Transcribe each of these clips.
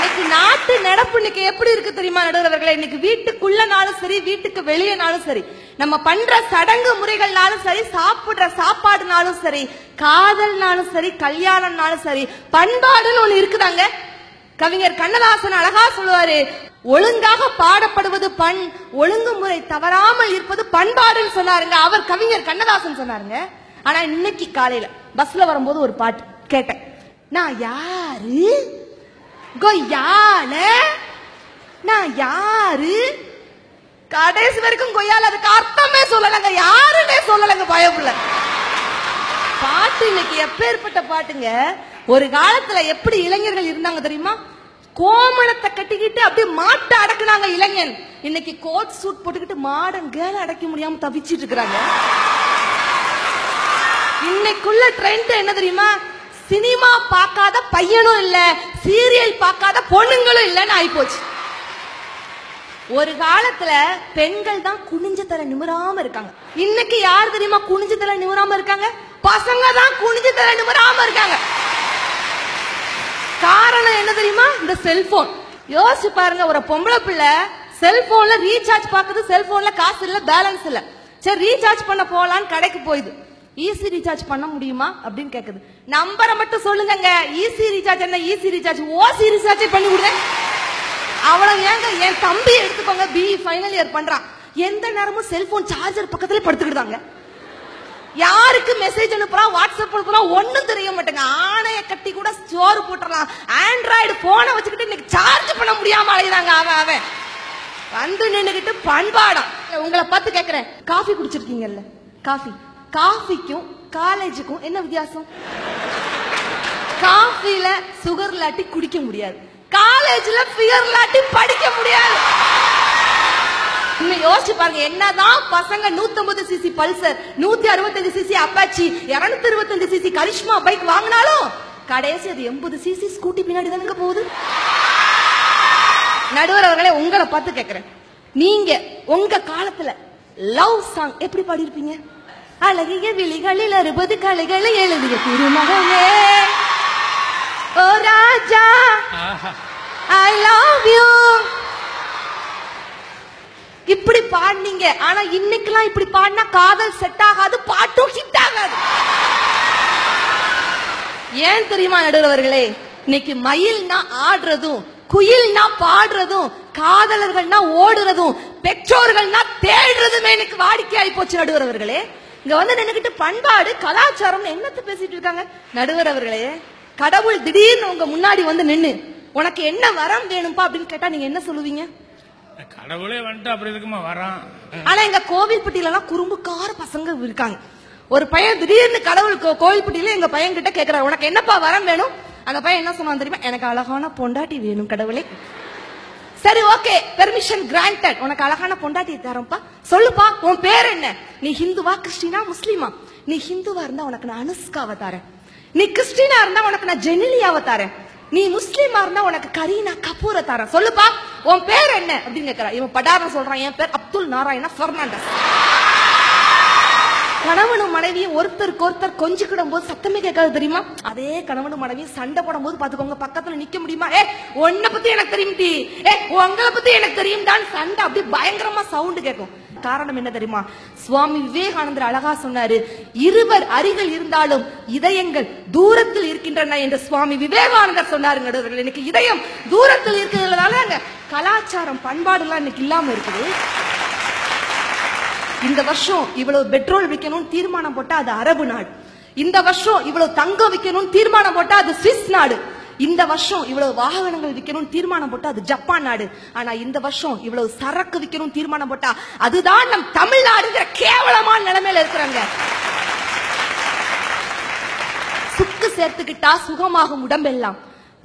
இன்னைக்கு நாட்டு நடப்பு இன்னைக்கு எப்படி இருக்கு தெரியுமா நடுவர்களே? இன்னைக்கு வீட்டுக்குள்ளனாலும் சரி வீட்டுக்கு வெளியனாலும் சரி நம்ம பண்ற சடங்கு முறைகள்னாலும் சரி சாப்பிடுற சாப்பாடுனாலும் சரி காதல்னாலும் சரி கல்யாணம்னாலும் சரி பண்பாடுன்னு ஒண்ணு இருக்குதாங்க? கவிஞர் கண்ணதாசன் அழகா சொல்லுவாரு ஒழுங்காக பாடப்படுவது பண் ஒழுங்குமுறை தவறாமல் இருப்பது பண்பாடுன்னு சொன்னாருங்க. அவர் கவிஞர் கண்ணதாசன் சொன்னாருங்க. ஆனா இன்னைக்கு காலையில பஸ்ல வரும்போது ஒரு பாட்டு கேட்டேன். நான் யாரு? கொய்யால நான் யாரு? கடைசி வரைக்கும் கொய்யால அதுக்கு அர்த்தமே சொல்லலங்க. யாருன்னே சொல்லலங்க பயப்புல பாட்டு இன்னைக்கு எப்பேற்பட்ட பாட்டுங்க? ஒரு காலத்துல எப்படி இளைஞர்கள் இருந்தாங்க தெரியுமா? கோமணத்தை கட்டிக்கிட்டு அப்படியே மாட்டை அடக்குனாங்க இளைஞன். இன்னைக்கு கோட் சூட் போட்டுக்கிட்டு மாடன் கேல அடக்க முடியாம தவிச்சிட்டு இருக்கிறாங்க. இன்னைக்குள்ள ட்ரெண்ட் என்ன தெரியுமா? சினிமா பார்க்காத பையனும் இல்ல சீரியல் பார்க்காத பொண்ணுங்களும் இல்லன்னு ஆயிப்போச்சு. ஒரு காலத்துல பெண்கள் தான் குனிஞ்ச தலை நிமிராம இருக்காங்க. இன்னைக்கு யார் தெரியுமா குனிஞ்ச தலை நிமிராம இருக்காங்க? பசங்க தான் குனிஞ்ச தலை நிமிராம இருக்காங்க. காரணம் என்ன தெரியுமா? இந்த செல்போன். யோசிச்சு பாருங்க ஒரு பொம்பளை பிள்ளை செல்போன்ல ரீசார்ஜ் பாக்குது செல்போன்ல காசு இல்ல பேலன்ஸ் இல்ல. சரி ரீசார்ஜ் பண்ண போலான்னு கடைக்கு போயிடுது ஈஸி ரீசார்ஜ் பண்ண முடியுமா அப்படின்னு கேக்குது. நம்பரை மட்டும் சொல்லுங்க ஈஸி ரீசார்ஜ் என்ன? ஈஸி ரீசார்ஜ் ஓசி ரீசார்ஜ் பண்ணி கொடுங்க. அவ்வளவு ஏங்க என் தம்பி எடுத்துக்கோங்க. பி ஃபைனல் இயர் பண்றான். எந்த நேரமும் செல்போன் சார்ஜர் பக்கத்துல படுத்துக்கிட்டாங்க யாருக்கு மெசேஜ் அனுப்புறா வாட்ஸ்அப் அனுப்புறா ஒண்ணும் தெரிய மாட்டேங்க. ஆணைய கட்டி கூட ஸ்டோர் போட்டுறலாம் ஆண்ட்ராய்டு போனை வச்சுக்கிட்டு இன்னைக்கு சார்ஜ் பண்ண முடியாம அலையுறாங்க அவன் அவன். வந்து நின்னுகிட்டு பண்பாடம். உங்களை பார்த்து கேக்குறேன். காஃபி குடிச்சிருக்கீங்கல்ல? காஃபி. காஃபிக்கும் காலேஜுக்கும் என்ன வித்தியாசம்? காஃபில சுகர் இல்லாட்டி குடிக்க முடியாது. காலேஜ்ல ஃபியர் இல்லாட்டி படிக்க முடியாது. இன்னும் யோசிச்சு பாருங்க என்னதான் பசங்க 150 CC Pulsar 165 CC Apache 225 CC Karizma bike வாங்கினாலும் கடைசி அது 80 சிசி ஸ்கூட்டி பின்னாடி தானுங்க போகுது. நடுவர் அவர்களே உங்களை பார்த்து கேட்கிறேன் நீங்க உங்க காலத்துல லவ் சாங் எப்படி பாடியிருப்பீங்க? அழகிய விழிகளில் அறுபது கலைகளை எழுதிய திருமகனே. ஓ ராஜா ஐ லவ் யூ இப்படி பாடினீங்க. ஆனா இன்னைக்கெல்லாம் இப்படி பாடினா காதல் செட் ஆகாது பாட்டும் ஹிட் ஆகாது. ஏன் தெரியுமா நடுவர்களே? இன்னைக்கு மயில்னா ஆடுறதும் குயில்னா பாடுறதும் காதலர்கள்னா ஓடுறதும் பெற்றோர்கள்னா தேடுறதுமே எனக்கு வாடிக்கையாயி போச்சு நடுவர் அவர்களே இங்க வந்து நின்னுகிட்டு பண்பாடு கலாச்சாரம் என்னத்த பேசிட்டு இருக்காங்க? நடுவர் அவர்களே கடவுள் திடீர்னு உங்க முன்னாடி வந்து நின்னு உனக்கு என்ன வரம் வேணும்பா அப்படின்னு கேட்டா நீங்க என்ன சொல்லுவீங்க? கடவுளே வந்துட்டு அப்படி இருக்குமா வரான் ஆனா எங்க கோவில்பட்டியில எல்லாம் குறும்புக்கார பசங்க இருக்காங்க. ஒரு பையன் திடீர்னு கடவுள் கோவில்பட்டியில எங்க பையன் கிட்ட கேக்குறாரு உனக்கு என்னப்பா வரம் வேணும்? அந்த பையன் என்ன சொன்னான் தெரியுமா? எனக்கு அழகான பொண்டாட்டி வேணும் கடவுளே. சரி ஓகே பெர்மிஷன் கிராண்டட் உனக்கு அழகான பொண்டாட்டி தரேன்ப்பா சொல்லுப்பா உன் பேர் என்ன? நீ ஹிந்துவா கிறிஸ்டினா முஸ்லீமா? நீ ஹிந்துவா இருந்தா உனக்கு நான் அனுஷ்காவை தரேன். நீ கிறிஸ்டினா இருந்தா உனக்கு நான் ஜெனிலியாவை தரேன். நீ முஸ்லீமா இருந்தா உனக்கு கரீனா கபூரை தரேன். சொல்லுப்பா உன் பேர் என்ன? அப்படின்னு கேக்குறா. இவன் படாரம் சொல்றான். என் பேர் அப்துல் நாராயணா பெர்னாண்டஸ் கணவனும் மனைவியும் ஒருத்தருக்கு ஒருத்தர் கொஞ்சிக்கிடும் போது சத்தமே கேட்காது தெரியுமா? அதே கணவனும் மனைவியும் சண்டை போடும் போது பாத்துக்கோங்க பக்கத்துல நிக்க முடியுமா? ஏ உன்னை பத்தி எனக்கு தெரியும் டி. ஏ உங்களை பத்தி எனக்கு தெரியும் தான் சண்டை அப்படி பயங்கரமா சவுண்ட் கேட்கும். காரணம் என்ன தெரியுமா? சுவாமி விவேகானந்தர் அழகா சொன்னாரு இருவர் அருகில் இருந்தாலும் இதயங்கள் தூரத்தில் இருக்கின்றன என்று சுவாமி விவேகானந்தர் சொன்னாருங்க எனக்கு இன்னைக்கு இதயம் தூரத்தில் இருக்கிறதுனால கலாச்சாரம் பண்பாடுலாம் இன்னைக்கு இல்லாம இருக்குது. இந்த வருஷம் இவ்வளவு பெட்ரோல் விற்கணும்னு தீர்மானம் போட்டா அது அரபு நாடு. இந்த வருஷம் இவ்வளவு தங்கம் விற்கணும்னு தீர்மானம் போட்டா அது சுவிஸ் நாடு. இந்த வருஷம் இவ்வளவு வாகனங்கள் விற்கணும்னு தீர்மானம் போட்டா அது ஜப்பான் நாடு. ஆனா இந்த வருஷம் இவ்வளவு சரக்கு விற்கணும்னு தீர்மானம் போட்டா அதுதான் நம் தமிழ்நாடுங்கிற கேவலமான நிலைமையில இருக்கிறாங்க. சுக்கு சேர்த்துக்கிட்டா சுகமாகும் உடம்பெல்லாம்.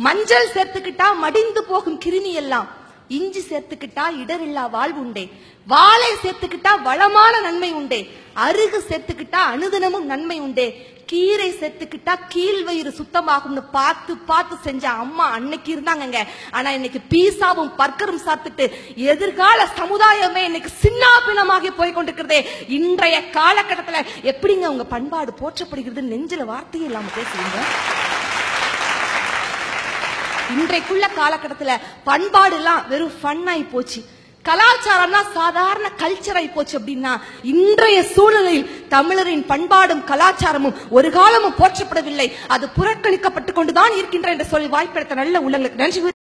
மஞ்சள் சேர்த்துக்கிட்டா மடிந்து போகும் கிருமி எல்லாம் இஞ்சி சேர்த்துக்கிட்டா இடரில்லா வாழ்வு உண்டே. வாழை சேர்த்துக்கிட்டா வளமான நன்மை உண்டே. அருகு சேர்த்துக்கிட்டா அனுதினமும் நன்மை உண்டே. கீரை சேர்த்துக்கிட்டா கீழ் வயிறு சுத்தமாகும்னு பார்த்து பார்த்து செஞ்ச அம்மா அன்னைக்கு இருந்தாங்கங்க. ஆனா இன்னைக்கு பீஸாவும் பர்க்கரும் சாப்பிட்டுட்டு எதிர்கால சமுதாயமே இன்னைக்கு சின்னாபினமாகி போய் கொண்டிருக்கிறதே இன்றைய காலகட்டத்துல எப்படிங்க உங்க பண்பாடு போற்றப்படுகிறது நெஞ்சில வார்த்தையே இல்லாம பேசுறீங்க? இன்றைக்குள்ள காலகட்டத்துல பண்பாடு எல்லாம் வெறும் ஃபன் ஆகி போச்சு. கலாச்சாரம்னா சாதாரண கல்ச்சர் ஆகி போச்சு அப்படின்னா இன்றைய சூழலில் தமிழரின் பண்பாடும் கலாச்சாரமும் ஒரு காலமும் போற்றப்படவில்லை. அது புறக்கணிக்கப்பட்டு கொண்டுதான் இருக்கின்ற என்று சொல்லி வாய்ப்பெடுத்த நல்ல உள்ளங்களுக்கு நன்றி